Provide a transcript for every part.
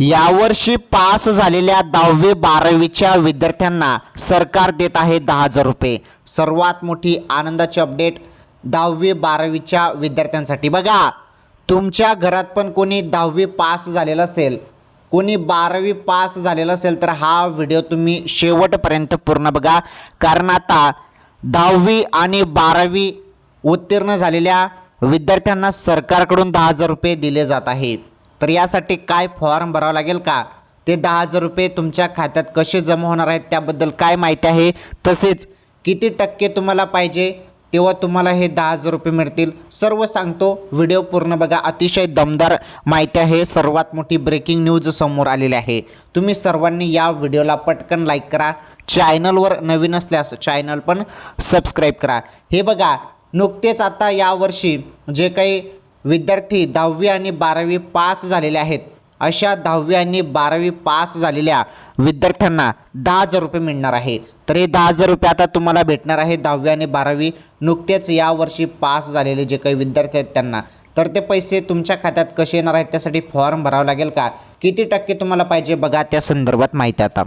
यावर्षी पास झालेल्या दहावी बारावीच्या विद्यार्थ्यांना सरकार देत आहे दहा हजार रुपये. सर्वात मोठी आनंदाची अपडेट दहावी बारावीच्या विद्यार्थ्यांसाठी. बघा तुमच्या घरात पण कोणी दहावी पास झालेलं असेल कोणी बारावी पास झालेलं असेल तर हा व्हिडिओ तुम्ही शेवटपर्यंत पूर्ण बघा. कारण आता दहावी आणि बारावी उत्तीर्ण झालेल्या विद्यार्थ्यांना सरकारकडून दहा हजार रुपये दिले जात आहे तर यासाठी काय फॉर्म भरावा लागेल का? ते दहा हजार रुपये तुमच्या खात्यात कसे जमा होणार आहेत त्याबद्दल काय माहिती आहे? तसेच किती टक्के तुम्हाला पाहिजे तेव्हा तुम्हाला हे दहा हजार रुपये मिळतील. सर्व सांगतो व्हिडिओ पूर्ण बघा. अतिशय दमदार माहिती आहे. सर्वात मोठी ब्रेकिंग न्यूज समोर आलेली आहे. तुम्ही सर्वांनी या व्हिडिओला पटकन लाईक करा. चॅनलवर नवीन असल्यास चॅनल पण सबस्क्राईब करा. हे बघा नुकतेच आता यावर्षी जे काही विद्यार्थी दहावी आणि बारावी पास झालेले आहेत. अशा दहावी आणि बारावी पास झालेल्या विद्यार्थ्यांना दहा हजार रुपये मिळणार आहे. तर हे दहा हजार रुपये आता तुम्हाला भेटणार आहे दहावी आणि बारावी. नुकतेच यावर्षी पास झालेले जे काही विद्यार्थी आहेत त्यांना. तर ते पैसे तुमच्या खात्यात कसे येणार आहेत त्यासाठी फॉर्म भरावा लागेल का? किती टक्के तुम्हाला पाहिजे? बघा त्या संदर्भात माहिती आता.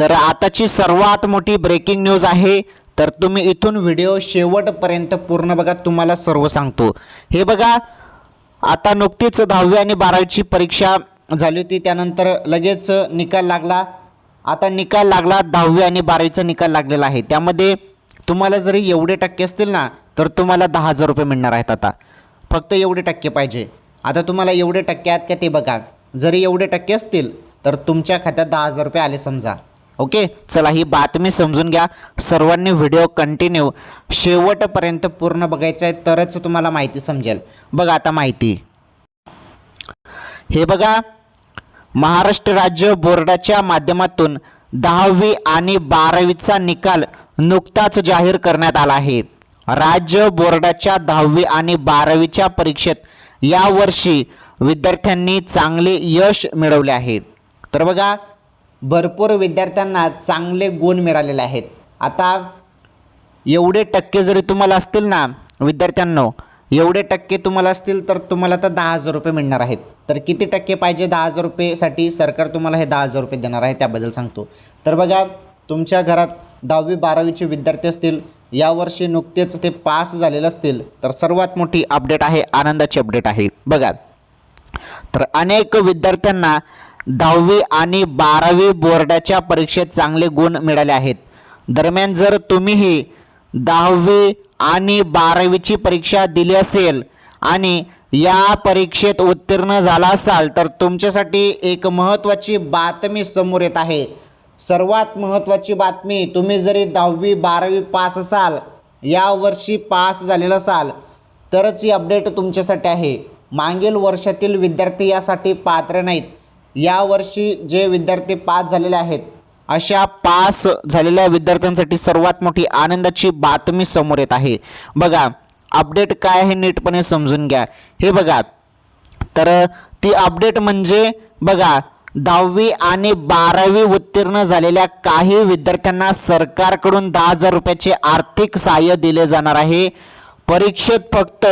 तर आताची सर्वात मोठी ब्रेकिंग न्यूज आहे. तर तुम्ही इथून व्हिडिओ शेवटपर्यंत पूर्ण बघा तुम्हाला सर्व सांगतो. हे बघा आता नुकतीच दहावी आणि बारावीची परीक्षा झाली होती त्यानंतर लगेच निकाल लागला. आता निकाल लागला दहावी आणि बारावीचा निकाल लागलेला आहे. त्यामध्ये तुम्हाला जरी एवढे टक्के असतील ना तर तुम्हाला दहा हजार रुपये मिळणार आहेत आता. फक्त एवढे टक्के पाहिजे. आता तुम्हाला एवढे टक्के आहेत का ते बघा. जरी एवढे टक्के असतील तर तुमच्या खात्यात दहा हजार रुपये आले समजा. ओके? चला ही बातमी समजून घ्या. सर्वांनी व्हिडिओ कंटिन्यू. शेवटपर्यंत पूर्ण बघायचं आहे तरच तुम्हाला माहिती समजेल. बघा आता माहिती. हे बघा महाराष्ट्र राज्य बोर्डाच्या माध्यमातून दहावी आणि बारावीचा निकाल नुकताच जाहीर करण्यात आला आहे. राज्य बोर्डाच्या दहावी आणि बारावीच्या परीक्षेत यावर्षी विद्यार्थ्यांनी चांगले यश मिळवले आहे. तर बघा भरपूर विद्यार्थ्यांना चांगले गुण मिळालेले आहेत. आता एवढे टक्के जरी तुम्हाला असतील ना विद्यार्थ्यांनो एवढे टक्के तुम्हाला असतील तर तुम्हाला तर दहा हजार रुपये मिळणार आहेत. तर किती टक्के पाहिजे दहा हजार रुपयेसाठी? सरकार तुम्हाला हे दहा हजार रुपये देणार आहे त्याबद्दल सांगतो. तर बघा तुमच्या घरात दहावी बारावीचे विद्यार्थी असतील यावर्षी नुकतेच ते पास झालेले असतील तर सर्वात मोठी अपडेट आहे आनंदाची अपडेट आहे. बघा तर अनेक विद्यार्थ्यांना दहावी आणि बारावी बोर्डाच्या परीक्षेत चांगले गुण मिळाले आहेत. दरम्यान जर तुम्हीही दहावी आणि बारावीची परीक्षा दिली असेल आणि या परीक्षेत उत्तीर्ण झाला असाल तर तुमच्यासाठी एक महत्त्वाची बातमी समोर येत आहे. सर्वात महत्त्वाची बातमी तुम्ही जरी दहावी बारावी पास असाल यावर्षी पास झालेला असाल तरच ही अपडेट तुमच्यासाठी आहे. मागील वर्षातील विद्यार्थी यासाठी पात्र नाहीत. यावर्षी जे विद्यार्थी पास झालेले आहेत अशा पास झालेल्या विद्यार्थ्यांसाठी सर्वात मोठी आनंदाची बातमी समोर येत आहे. बघा अपडेट काय आहे नीटपणे समजून घ्या. हे बघा तर ती अपडेट म्हणजे बघा दहावी आणि बारावी उत्तीर्ण झालेल्या काही विद्यार्थ्यांना सरकारकडून दहा हजार रुपयाचे आर्थिक सहाय्य दिले जाणार आहे. परीक्षेत फक्त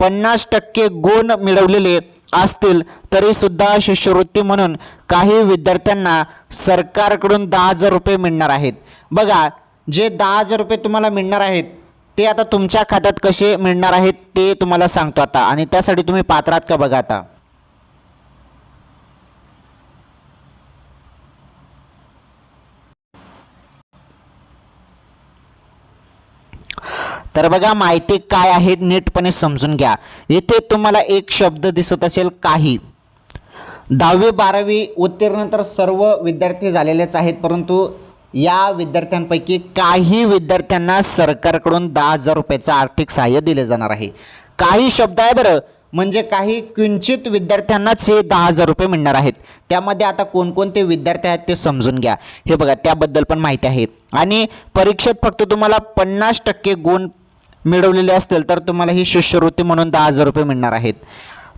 पन्नास टक्के गुण मिळवलेले असतील तरीसुद्धा शिष्यवृत्ती म्हणून काही विद्यार्थ्यांना सरकारकडून दहा हजार रुपये मिळणार आहेत. बघा जे दहा हजार रुपये तुम्हाला मिळणार आहेत ते आता तुमच्या खात्यात कसे मिळणार आहेत ते तुम्हाला सांगतो आता. आणि त्यासाठी तुम्ही पात्र आहात का बघा आता. तर बघा माहिती काय आहे नीटपणे समजून घ्या. इथे तुम्हाला एक शब्द दिसत असेल काही. दहावी बारावी उत्तीर्ण तर सर्व विद्यार्थी झालेलेच आहेत परंतु या विद्यार्थ्यांपैकी काही विद्यार्थ्यांना सरकारकडून दहा हजार रुपयाचं आर्थिक सहाय्य दिले जाणार आहे. काही शब्द आहे बरं म्हणजे काही किंचित विद्यार्थ्यांनाच हे दहा हजार रुपये मिळणार आहेत. त्यामध्ये आता कोणकोणते विद्यार्थी आहेत ते समजून घ्या. हे बघा त्याबद्दल पण माहिती आहे. आणि परीक्षेत फक्त तुम्हाला पन्नास टक्के गुण मिळवलेले असतील तर तुम्हाला ही शिष्यवृत्ती म्हणून दहा हजार रुपये मिळणार आहेत.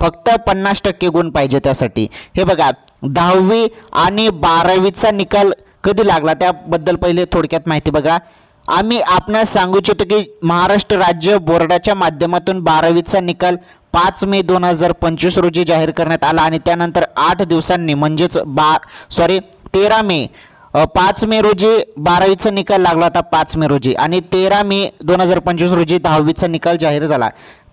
फक्त पन्नास टक्के गुण पाहिजे त्यासाठी. हे बघा दहावी आणि बारावीचा निकाल कधी लागला? त्याबद्दल पहिले थोडक्यात माहिती बघा. आम्ही आपणास सांगू इच्छितो की महाराष्ट्र राज्य बोर्डाच्या माध्यमातून बारावीचा निकाल पाच मे दोन हजार पंचवीस रोजी जाहीर करण्यात आला आणि त्यानंतर आठ दिवसांनी म्हणजेच बा सॉरी तेरा मे पाच मे रोजी बारावीचा निकाल लागला होता पाच मे रोजी. आणि तेरा मे दोन हजार पंचवीस रोजी दहावीचा निकाल जाहीर झाला.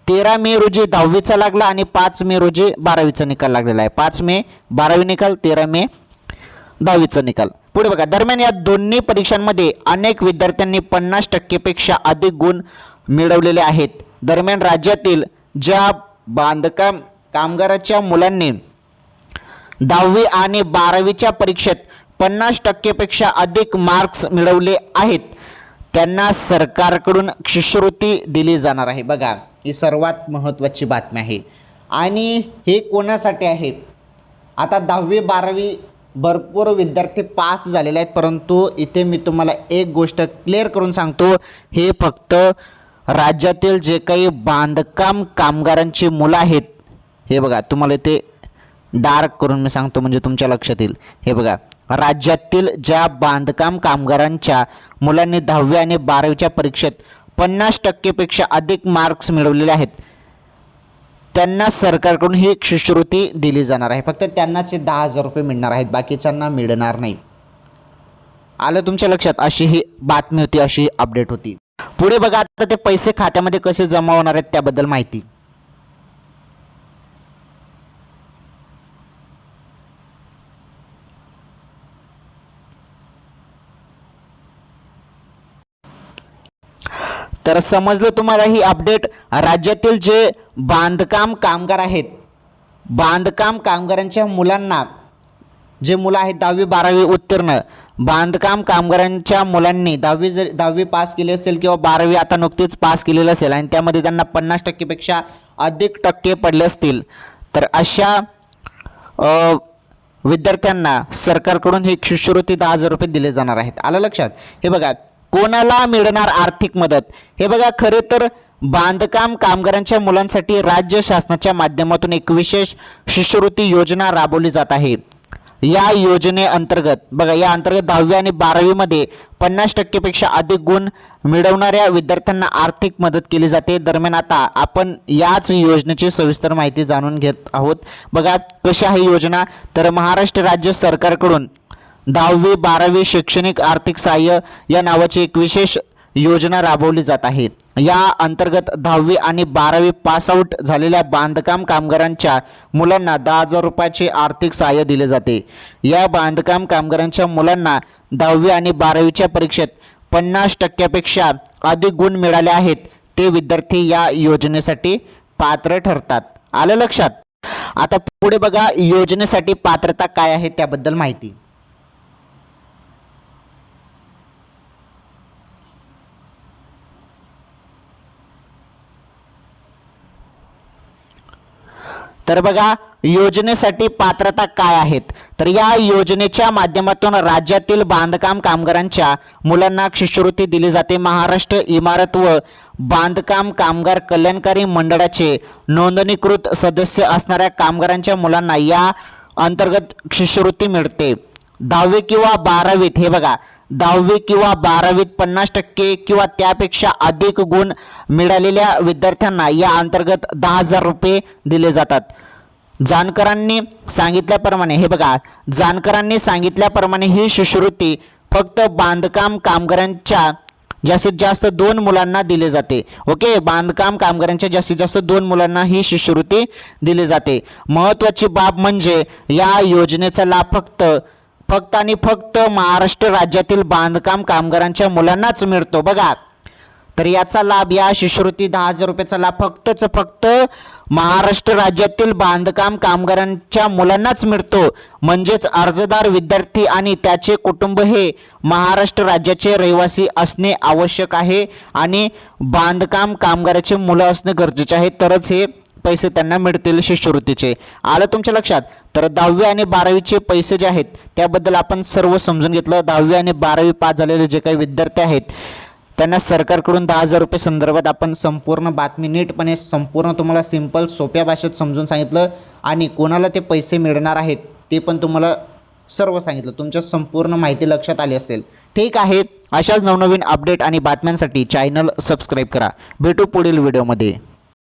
तेरा मे रोजी दहावीचा लागला आणि पाच मे रोजी बारावीचा निकाल लागलेला आहे. पाच मे बारावी निकाल तेरा मे दहावीचा निकाल. पुढे बघा दरम्यान या दोन्ही परीक्षांमध्ये अनेक विद्यार्थ्यांनी पन्नास टक्केपेक्षा अधिक गुण मिळवलेले आहेत. दरम्यान राज्यातील ज्या बांधकाम कामगाराच्या मुलांनी दहावी आणि बारावीच्या परीक्षेत पन्नास टक्केपेक्षा अधिक मार्क्स मिळवले आहेत. त्यांना सरकारकडून शिष्यवृत्ती दिली जाणार आहे. बघा ही सर्वात महत्त्वाची बातमी आहे. आणि हे कोणासाठी आहे? आता दहावी बारावी भरपूर विद्यार्थी पास झालेले आहेत परंतु इथे मी तुम्हाला एक गोष्ट क्लिअर करून सांगतो. हे फक्त राज्यातील जे काही बांधकाम कामगारांची मुलं आहेत हे बघा तुम्हाला इथे डार्क करून मी सांगतो म्हणजे तुमच्या लक्षात येईल. हे बघा राज्यातील ज्या बांधकाम कामगारांच्या मुलांनी दहावी आणि बारावीच्या परीक्षेत पन्नास टक्केपेक्षा अधिक मार्क्स मिळवलेले आहेत त्यांना सरकारकडून ही शिष्यवृत्ती दिली जाणार आहे. फक्त त्यांनाच हे दहा हजार रुपये मिळणार आहेत बाकीच्यांना मिळणार नाही. आलं तुमच्या लक्षात? अशी ही बातमी होती अशी अपडेट होती. पुढे बघा आता ते पैसे खात्यामध्ये कसे जमा होणार आहेत त्याबद्दल माहिती. तर समजलं तुम्हाला ही अपडेट राज्यातील जे बांधकाम कामगार आहेत बांधकाम कामगारांच्या मुलांना जे मुलं आहेत दहावी बारावी उत्तीर्ण बांधकाम कामगारांच्या मुलांनी दहावी जर दहावी पास केली असेल किंवा बारावी आता नुकतीच पास केलेलं असेल आणि त्यामध्ये त्यांना पन्नास टक्केपेक्षा अधिक टक्के पडले असतील तर अशा विद्यार्थ्यांना सरकारकडून ही शिष्यवृत्ती दहा हजार रुपये दिले जाणार आहेत. आलं लक्षात? हे बघा कोणाला मिळणार आर्थिक मदत? हे बघा खरे तर बांधकाम कामगारांच्या मुलांसाठी राज्य शासनाच्या माध्यमातून एक विशेष शिष्यवृत्ती योजना राबवली जात आहे. या योजनेअंतर्गत बघा या अंतर्गत दहावी आणि बारावीमध्ये पन्नास टक्केपेक्षा अधिक गुण मिळवणाऱ्या विद्यार्थ्यांना आर्थिक मदत केली जाते. दरम्यान आता आपण याच योजनेची सविस्तर माहिती जाणून घेत आहोत. बघा कशी आहे योजना? तर महाराष्ट्र राज्य सरकारकडून दहावी बारावी शैक्षणिक आर्थिक सहाय्य या नावाची एक विशेष योजना राबवली जात आहे. या अंतर्गत दहावी आणि बारावी पासआउट झालेल्या बांधकाम कामगारांच्या मुलांना दहा हजार रुपयाचे आर्थिक सहाय्य दिले जाते. या बांधकाम कामगारांच्या मुलांना दहावी आणि बारावीच्या परीक्षेत पन्नास टक्क्यापेक्षा अधिक गुण मिळाले आहेत ते विद्यार्थी या योजनेसाठी पात्र ठरतात. आलं लक्षात? आता पुढे बघा योजनेसाठी पात्रता काय आहे त्याबद्दल माहिती. तर बघा योजनेसाठी पात्रता काय आहेत? तर या योजनेच्या माध्यमातून राज्यातील बांधकाम कामगारांच्या मुलांना शिष्यवृत्ती दिली जाते. महाराष्ट्र इमारत व बांधकाम कामगार कल्याणकारी मंडळाचे नोंदणीकृत सदस्य असणाऱ्या कामगारांच्या मुलांना या अंतर्गत शिष्यवृत्ती मिळते. दहावी किंवा बारावीत हे बघा दहावी किंवा बारावीत पन्नास टक्के किंवा त्यापेक्षा अधिक गुण मिळालेल्या विद्यार्थ्यांना या अंतर्गत दहा हजार रुपये दिले जातात. जानकरांनी सांगितल्याप्रमाणे हे बघा जानकरांनी सांगितल्याप्रमाणे ही शिष्यवृत्ती फक्त बांधकाम कामगारांच्या जास्तीत जास्त दोन मुलांना दिले जाते. ओके? बांधकाम कामगारांच्या जास्तीत जास्त दोन मुलांना ही शिष्यवृत्ती दिली जाते. महत्त्वाची बाब म्हणजे या योजनेचा लाभ फक्त फक्त आणि फक्त महाराष्ट्र राज्यातील बांधकाम कामगारांच्या मुलांनाच मिळतो. बघा तर याचा लाभ या शिष्यवृत्ती दहा हजार रुपयाचा लाभ फक्तच फक्त महाराष्ट्र राज्यातील बांधकाम कामगारांच्या मुलांनाच मिळतो. म्हणजेच अर्जदार विद्यार्थी आणि त्याचे कुटुंब हे महाराष्ट्र राज्याचे रहिवासी असणे आवश्यक आहे आणि बांधकाम कामगाराचे मुलं असणे गरजेचे आहे. तरच हे पैसे त्यांना मिळतील शिष्यवृत्तीचे. आलं तुमच्या लक्षात? तर दहावी आणि बारावीचे पैसे जे आहेत त्याबद्दल आपण सर्व समजून घेतलं. दहावी आणि बारावी पास झालेले जे काही विद्यार्थी आहेत त्यांना सरकारकडून दहा हजार रुपये संदर्भात आपण संपूर्ण बातमी नीटपणे संपूर्ण तुम्हाला सिंपल सोप्या भाषेत समजून सांगितलं. आणि कोणाला ते पैसे मिळणार आहेत ते पण तुम्हाला सर्व सांगितलं. तुमच्या संपूर्ण माहिती लक्षात आली असेल. ठीक आहे. अशाच नवनवीन अपडेट आणि बातम्यांसाठी चॅनल सबस्क्राईब करा. भेटू पुढील व्हिडिओमध्ये